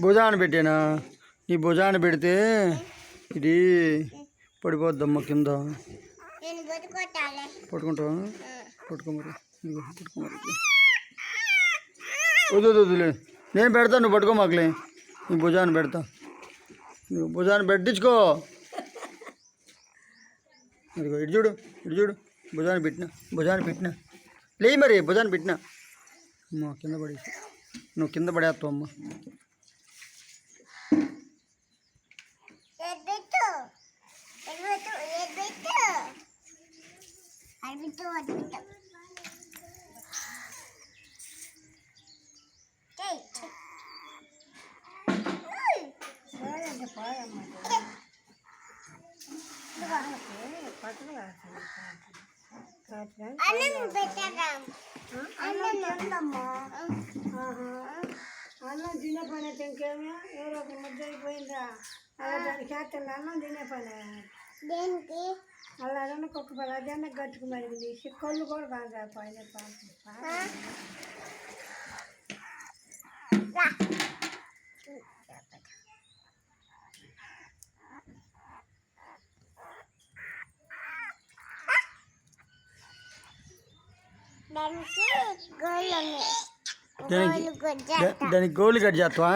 భుజాన పెట్టానా? నీ భుజాన పెడితే ఇది పడిపోద్దమ్మ కింద. పట్టుకుంటావా? పట్టుకో మరి. ఇదిగో పట్టుకో మరి. వద్దు వద్దు, వద్దులే. నేను పెడతా నువ్వు పట్టుకో మాకులే. నీ భుజాన్ని పెడతా. నువ్వు భుజాన్ని పెట్టించుకో. ఇదిగో ఇటు చూడు ఇటు చూడు. భుజాన్ని పెట్టిన భుజాన్ని పెట్టిన. లేయి మరి భుజాన్ని పెట్టిన. అమ్మ కింద పడేసి. నువ్వు కింద పడేస్తావు అమ్మ ఎద్దు ఎద్దు ఎద్దు అడిపిట్టు అడిపిట్టు చెయ్. అన్నం పెట్టారా? అన్నం అన్నం తినే పని అయితే ఇంకేమి? ఎవరో ఒక ముద్ద అయిపోయిందా? అలా దానికి చేస్తాను అన్నం తినే పని? దేనికి? అలా అదన్న కుక్క పని అదన్న గట్టుకు మరిగింది. కళ్ళు కూడా బాగా పైన. దానికి గోళ్ళు ఉన్నాయి దానికి దానికి గోళ్ళు కట్ చేస్తావా?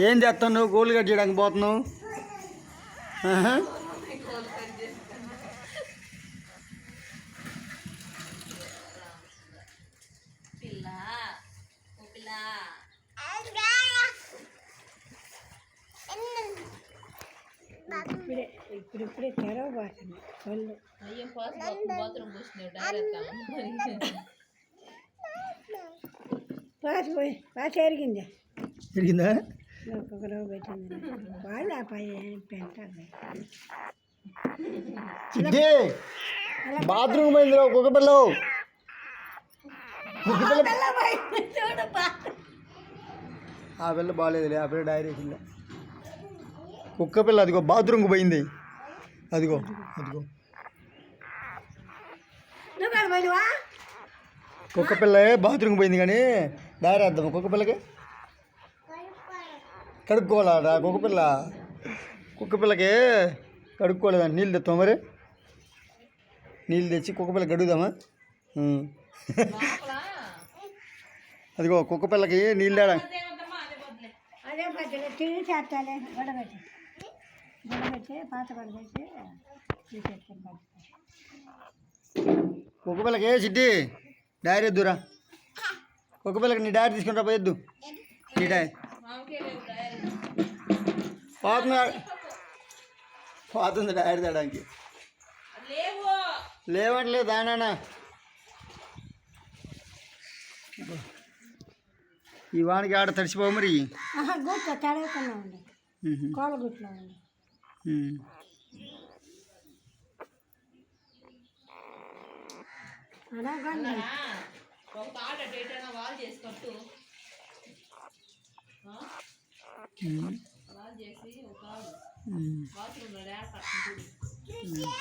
ఏం చేస్తావు నువ్వు? గోళ్ళు కట్ చేయడానికి పోతున్నావు? ఆహా. ఇప్పుడే ఇప్పుడు ఇప్పుడే తెరవబోతుంది కళ్ళు పాత పోయి పాత ఎరిగింది? తిరిగిందా ఒక్కొక్క రవ్వ పెట్టింది. వాళ్ళు ఆ పై పెంటారు బాత్రూమ్ పోయిందిరా కుక్క పిల్ల కుక్క పిల్ల ఆ పిల్ల బాగాలేదులే ఆ పిల్ల డైరీ పిల్ల కుక్క పిల్ల అదిగో బాత్రూమ్కి పోయింది. అదిగో అదిగో. నువ్వు కాదు పోయినవా కుక్క పిల్ల బాత్రూమ్కి పోయింది కానీ డైరీ వేద్దాం కుక్క పిల్లకి. కడుక్కోవాలా కుక్క పిల్ల? కుక్క పిల్లకి కడుక్కోలేదా? నీళ్ళు తెస్తాం మరి? నీళ్ళు తెచ్చి కుక్క పిల్ల గడుగుదామా ఉం. అదిగో కుక్క పిల్లకి నీళ్ళు ఆడ అదే పచ్చడి డైరీ ఎద్దురా కుక్క పిల్లకి నీ డైరీ తీసుకుని రా పోయొద్దు నీ డైరీ పోతుంది పోతుంది డైరీ తేడానికి. లేవట్లేదు దానా ఈ వానికి ఆడ తడిసిపోవు మరి. ఆహా ఉహు. కోల గుట్లో ఉంది ఉమ్. అలా గండి ఉమ్. ఉమ్.